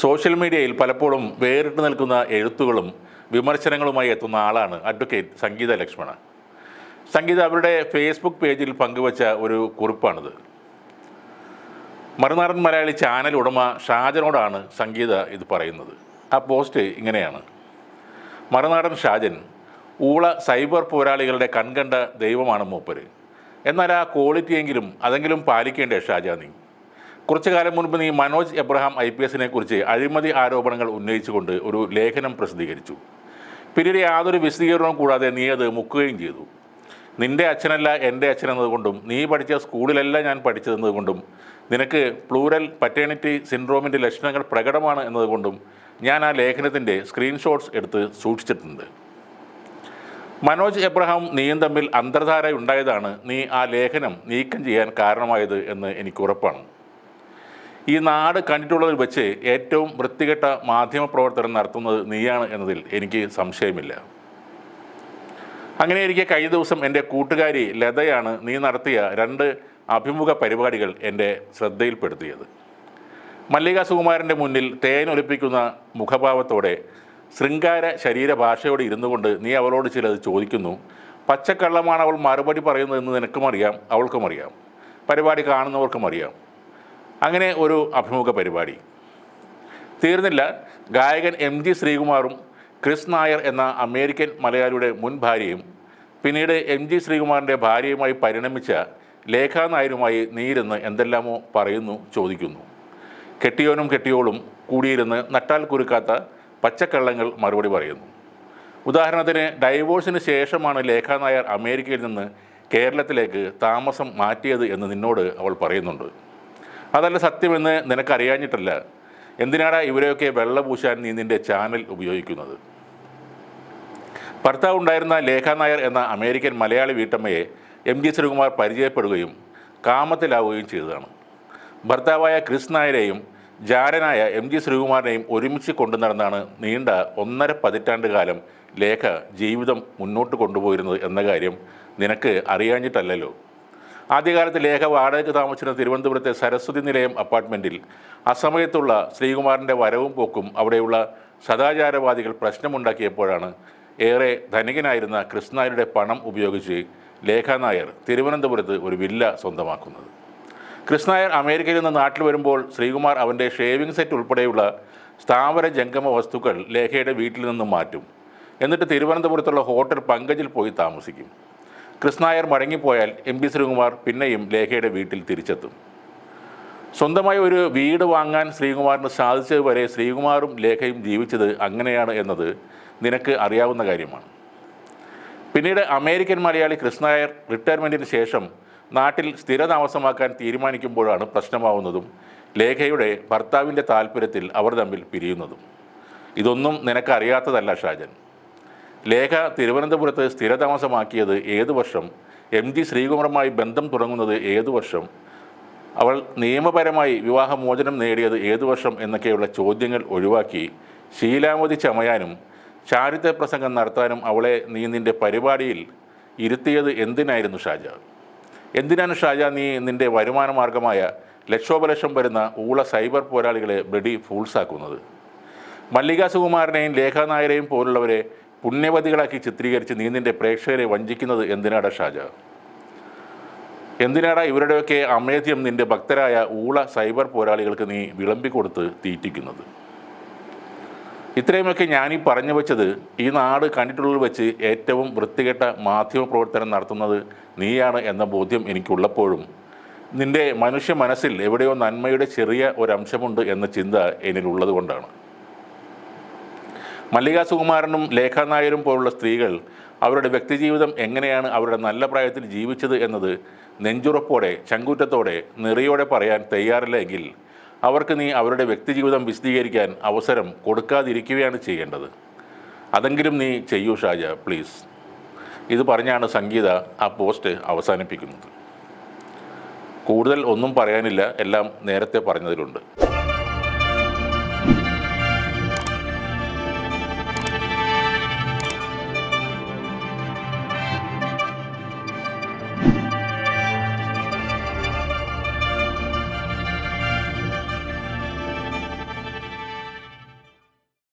Social മീഡിയയിൽ പലപ്പോഴും വേറിട്ട് നിൽക്കുന്ന എഴുത്തുകളും വിമർശനങ്ങളുമായി എത്തുന്ന ആളാണ് അഡ്വക്കേറ്റ് സംഗീത ലക്ഷ്മണ. സംഗീത അവരുടെ ഫേസ്ബുക്ക് പേജിൽ പങ്കുവച്ച ഒരു കുറിപ്പാണിത്. മറുനാടൻ മലയാളി ചാനൽ ഉടമ ഷാജനോടാണ് സംഗീത ഇത് പറയുന്നത്. ആ പോസ്റ്റ് ഇങ്ങനെയാണ്. മറുനാടൻ ഷാജൻ ഊള സൈബർ പോരാളികളുടെ കൺകണ്ട ദൈവമാണ് മൂപ്പര്. എന്നാൽ ആ ക്വാളിറ്റിയെങ്കിലും അതെങ്കിലും പാലിക്കേണ്ടേ ഷാജാ നീ? കുറച്ചു കാലം മുൻപ് നീ മനോജ് എബ്രഹാം ഐ പി എസിനെ കുറിച്ച് അഴിമതി ആരോപണങ്ങൾ ഉന്നയിച്ചുകൊണ്ട് ഒരു ലേഖനം പ്രസിദ്ധീകരിച്ചു. പിന്നീട് യാതൊരു വിശദീകരണവും കൂടാതെ നീ അത് മുക്കുകയും ചെയ്തു. നിന്റെ അച്ഛനല്ല എന്റെ അച്ഛൻ എന്നതുകൊണ്ടും നീ പഠിച്ച സ്കൂളിലല്ല ഞാൻ പഠിച്ചതെന്നതുകൊണ്ടും നിനക്ക് പ്ലൂരൽ പറ്റേണിറ്റി സിൻഡ്രോമിന്റെ ലക്ഷണങ്ങൾ പ്രകടമാണ് എന്നതുകൊണ്ടും ഞാൻ ആ ലേഖനത്തിന്റെ സ്ക്രീൻഷോട്ട്സ് എടുത്ത് സൂക്ഷിച്ചിട്ടുണ്ട്. മനോജ് എബ്രഹാം നീയും തമ്മിൽ അന്തർധാര ഉണ്ടായതാണ് നീ ആ ലേഖനം നീക്കം ചെയ്യാൻ കാരണമായത് എന്ന് എനിക്ക് ഉറപ്പാണ്. ഈ നാട് കണ്ടിട്ടുള്ളതിൽ വെച്ച് ഏറ്റവും വൃത്തികെട്ട മാധ്യമപ്രവർത്തനം നടത്തുന്നത് നീയാണ് എന്നതിൽ എനിക്ക് സംശയമില്ല. അങ്ങനെയിരിക്കെ കഴിഞ്ഞ ദിവസം എന്റെ കൂട്ടുകാരി ലതയാണ് നീ നടത്തിയ രണ്ട് അഭിമുഖ പരിപാടികൾ എന്റെ ശ്രദ്ധയിൽപ്പെടുത്തിയത്. മല്ലിക സുകുമാരന്റെ മുന്നിൽ തേനൊലിപ്പിക്കുന്ന മുഖഭാവത്തോടെ ശൃംഗാര ശരീരഭാഷയോടെ ഇരുന്നു കൊണ്ട് നീ അവളോട് ചിലത് ചോദിക്കുന്നു. പച്ചക്കള്ളമാണ് അവൾ മറുപടി പറയുന്നതെന്ന് നിനക്കും അറിയാം അവൾക്കും അറിയാം. പരിപാടി കാണുന്നവർക്കും അറിയാം. അങ്ങനെ ഒരു അഭിമുഖ പരിപാടി. തീർന്നില്ല. ഗായകൻ എം ജി ശ്രീകുമാറും ക്രിസ് നായർ എന്ന അമേരിക്കൻ മലയാളിയുടെ മുൻ ഭാര്യയും പിന്നീട് എം ജി ശ്രീകുമാറിന്റെ ഭാര്യയുമായി പരിണമിച്ച ലേഖാ നായരുമായി നീയിരുന്ന് എന്തെല്ലാമോ പറയുന്നു ചോദിക്കുന്നു. കെട്ടിയോനും കെട്ടിയോളും കൂടിയിരുന്ന് നട്ടാൽ കുരുക്കാത്ത പച്ചക്കള്ളങ്ങൾ മറുപടി പറയുന്നു. ഉദാഹരണത്തിന് ഡൈവോഴ്സിന് ശേഷമാണ് ലേഖാ നായർ അമേരിക്കയിൽ നിന്ന് കേരളത്തിലേക്ക് താമസം മാറ്റിയത് എന്ന് നിന്നോട് അവൾ പറയുന്നുണ്ട്. അതല്ല സത്യമെന്ന് നിനക്കറിയാഞ്ഞിട്ടല്ല. എന്തിനാടാ ഇവരെയൊക്കെ വെള്ള പൂശാൻ നീ നിന്റെ ചാനൽ ഉപയോഗിക്കുന്നത്? ഭർത്താവ് ഉണ്ടായിരുന്ന ലേഖ നായർ എന്ന അമേരിക്കൻ മലയാളി വീട്ടമ്മയെ എം ജി ശ്രീകുമാർ പരിചയപ്പെടുകയും കാമത്തിലാവുകയും ചെയ്തതാണ്. ഭർത്താവായ ക്രിസ് നായരെയും ജാരനായ എം ജി ശ്രീകുമാറിനെയും ഒരുമിച്ച് കൊണ്ടു നടന്നാണ് നീണ്ട ഒന്നര പതിറ്റാണ്ട് കാലം ലേഖ ജീവിതം മുന്നോട്ട് കൊണ്ടുപോയിരുന്നത് എന്ന കാര്യം നിനക്ക് അറിയാഞ്ഞിട്ടല്ലല്ലോ. ആദ്യകാലത്ത് ലേഖ വാടകയ്ക്ക് താമസിച്ചിരുന്ന തിരുവനന്തപുരത്തെ സരസ്വതി നിലയം അപ്പാർട്ട്മെന്റിൽ അസമയത്തുള്ള ശ്രീകുമാറിന്റെ വരവും പോക്കും അവിടെയുള്ള സദാചാരവാദികൾ പ്രശ്നമുണ്ടാക്കിയപ്പോഴാണ് ഏറെ ധനികനായിരുന്ന കൃഷ്ണായരുടെ പണം ഉപയോഗിച്ച് ലേഖ നായർ തിരുവനന്തപുരത്ത് ഒരു വില്ല സ്വന്തമാക്കുന്നത്. കൃഷ്ണായർ അമേരിക്കയിൽ നിന്ന് നാട്ടിൽ വരുമ്പോൾ ശ്രീകുമാർ അവന്റെ ഷേവിംഗ് സെറ്റ് ഉൾപ്പെടെയുള്ള സ്ഥാവര ജംഗമ വസ്തുക്കൾ ലേഖയുടെ വീട്ടിൽ നിന്നും മാറ്റും. എന്നിട്ട് തിരുവനന്തപുരത്തുള്ള ഹോട്ടൽ പങ്കജിൽ പോയി താമസിക്കും. കൃഷ്ണനായർ മടങ്ങിപ്പോയാൽ എം പി ശ്രീകുമാർ പിന്നെയും ലേഖയുടെ വീട്ടിൽ തിരിച്ചെത്തും. സ്വന്തമായി ഒരു വീട് വാങ്ങാൻ ശ്രീകുമാറിന് സാധിച്ചത് വരെ ശ്രീകുമാറും ലേഖയും ജീവിച്ചത് അങ്ങനെയാണ് എന്നത് നിനക്ക് അറിയാവുന്ന കാര്യമാണ്. പിന്നീട് അമേരിക്കൻ മലയാളി കൃഷ്ണായർ റിട്ടയർമെന്റിന് ശേഷം നാട്ടിൽ സ്ഥിരതാമസമാക്കാൻ തീരുമാനിക്കുമ്പോഴാണ് പ്രശ്നമാവുന്നതും ലേഖയുടെ ഭർത്താവിന്റെ താല്പര്യത്തിൽ അവർ തമ്മിൽ പിരിയുന്നതും. ഇതൊന്നും നിനക്കറിയാത്തതല്ല ഷാജൻ. ലേഖ തിരുവനന്തപുരത്ത് സ്ഥിരതാമസമാക്കിയത് ഏതു വർഷം? എം ജി ശ്രീകുമാറുമായി ബന്ധം തുടങ്ങുന്നത് ഏതു വർഷം? അവൾ നിയമപരമായി വിവാഹമോചനം നേടിയത് ഏതു വർഷം എന്നൊക്കെയുള്ള ചോദ്യങ്ങൾ ഒഴിവാക്കി ശീലാമതി ചമയാനും ചാരിത്ര പ്രസംഗം നടത്താനും അവളെ നീ നിന്റെ പരിപാടിയിൽ ഇരുത്തിയത് എന്തിനായിരുന്നു ഷാജ? എന്തിനാണ് ഷാജ നീ നിന്റെ വരുമാന മാർഗമായ ലക്ഷോപലക്ഷം വരുന്ന ഊള സൈബർ പോരാളികളെ ബ്രഡി ഫൂൾസാക്കുന്നത്? മല്ലികാ സുകുമാരനെയും ലേഖാനായരെയും പോലുള്ളവരെ പുണ്യവതികളാക്കി ചിത്രീകരിച്ച് നീ നിന്റെ പ്രേക്ഷകരെ വഞ്ചിക്കുന്നത് എന്തിനാടാ ഷാജ? എന്തിനാടാ ഇവരുടെയൊക്കെ അമേധ്യം നിന്റെ ഭക്തരായ ഊള സൈബർ പോരാളികൾക്ക് നീ വിളമ്പിക്കൊടുത്ത് തീറ്റിക്കുന്നത്? ഇത്രയുമൊക്കെ ഞാനീ പറഞ്ഞു വെച്ചത് ഈ നാട് കണ്ടിട്ടുള്ളിൽ വെച്ച് ഏറ്റവും വൃത്തികെട്ട മാധ്യമ പ്രവർത്തനം നടത്തുന്നത് നീയാണ് എന്ന ബോധ്യം എനിക്കുള്ളപ്പോഴും നിന്റെ മനുഷ്യ മനസ്സിൽ എവിടെയോ നന്മയുടെ ചെറിയ ഒരംശമുണ്ട് എന്ന ചിന്ത എന്നിലുള്ളത് കൊണ്ടാണ്. മല്ലിക സുകുമാരനും ലേഖ നായരും പോലുള്ള സ്ത്രീകൾ അവരുടെ വ്യക്തിജീവിതം എങ്ങനെയാണ് അവരുടെ നല്ല പ്രായത്തിൽ ജീവിച്ചത് എന്നത് നെഞ്ചുറപ്പോടെ ചങ്കൂറ്റത്തോടെ നിറയോടെ പറയാൻ തയ്യാറില്ലെങ്കിൽ അവർക്ക് നീ അവരുടെ വ്യക്തിജീവിതം വിശദീകരിക്കാൻ അവസരം കൊടുക്കാതിരിക്കുകയാണ് ചെയ്യേണ്ടത്. അതെങ്കിലും നീ ചെയ്യൂ ഷാജ പ്ലീസ്. ഇത് പറഞ്ഞാണ് സംഗീത ആ പോസ്റ്റ് അവസാനിപ്പിക്കുന്നത്. കൂടുതൽ ഒന്നും പറയാനില്ല എല്ലാം നേരത്തെ പറഞ്ഞതിലുണ്ട്.